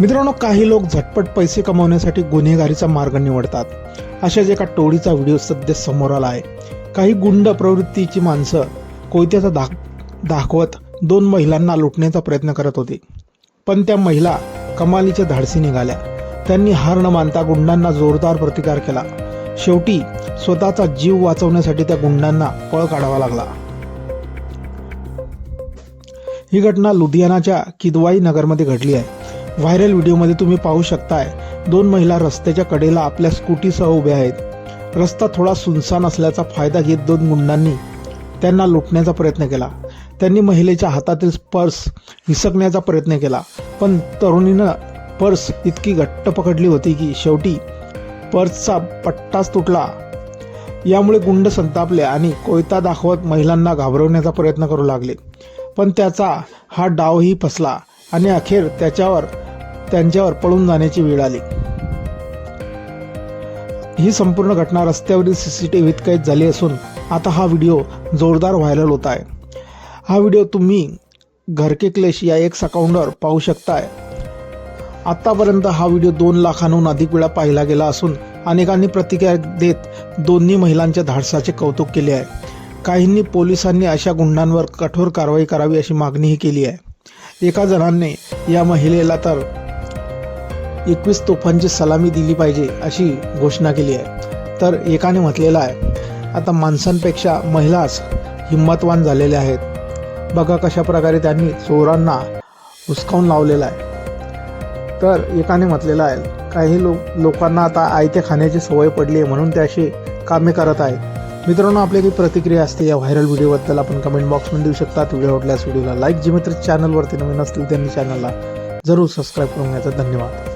मित्रांनो काही लोक झटपट पैसे कमावण्यासाठी गुन्हेगारीचा मार्ग निवडतात. अशाच एका टोळीचा व्हिडिओ सध्या समोर आला आहे. काही गुंड प्रवृत्तीची माणसं कोयत्याचा दाख दाखवत दोन महिलांना लुटण्याचा प्रयत्न करत होते. पण त्या महिला कमालीच्या धाडसी निघाल्या. त्यांनी हार न मानता गुंडांना जोरदार प्रतिकार केला. शेवटी स्वतःचा जीव वाचवण्यासाठी त्या गुंडांना पळ काढावा लागला. ही घटना लुधियानाच्या किदवाई नगरमध्ये घडली आहे. व्हायरल व्हिडिओमध्ये तुम्ही पाहू शकताय दोन महिला रस्त्याच्या कडेला आपल्या स्कूटीसह उभ्या आहेत. रस्ता थोडा सुनसान असल्याचा फायदा घेत दोन गुंडांनी त्यांना लुटण्याचा प्रयत्न केला. त्यांनी महिलेच्या हातातील पर्स हिसकण्याचा प्रयत्न केला पण तरुणीनं पर्स इतकी घट्ट पकडली होती की शेवटी पर्सचा पट्टाच तुटला. यामुळे गुंड संतापले आणि कोयता दाखवत महिलांना घाबरवण्याचा प्रयत्न करू लागले. पण त्याचा हा डावही फसला आणि अखेर त्याच्यावर त्यांच्यावर पळून जाण्याची वेळ आली. ही संपूर्ण घटना रस्त्यावरील सी सी टी व्हीत कैद झाली असून आता हा व्हिडिओ जोरदार व्हायरल होत आहे. हा व्हिडिओ तुम्ही घरके क्लेश या एक अकाउंटवर पाहू शकताय. आत्तापर्यंत हा व्हिडिओ दोन लाखांहून अधिक वेळा पाहिला गेला असून अनेकांनी प्रतिक्रिया देत दोन्ही महिलांच्या धाडसाचे कौतुक केले आहे. काहींनी पोलिसांनी अशा गुंडांवर कठोर कारवाई करावी अशी मागणीही केली आहे. एका जणांनी या महिलेला तर एकवीस तोफांची सलामी दिली पाहिजे अशी घोषणा केली आहे. तर एकाने म्हटलेलं आहे आता माणसांपेक्षा महिलाच हिंमतवान झालेल्या आहेत. बघा कशा प्रकारे त्यांनी चोरांना हुसकावून लावलेला आहे. तर एकाने म्हटलेलं आहे काही लोक लोकांना आता आयत्या खाण्याची सवय पडली आहे म्हणून ते अशी कामे करत आहे मित्रांनो आपली काही प्रतिक्रिया असते या व्हायरल व्हिडिओबद्दल आपण कमेंट बॉक्समध्ये देऊ शकतात. व्हिडिओ आवडल्यास व्हिडिओला लाईक जे मित्र चॅनलवरती नवीन असतील त्यांनी चॅनलला जरूर सबस्क्राईब करून घ्यायचा. धन्यवाद.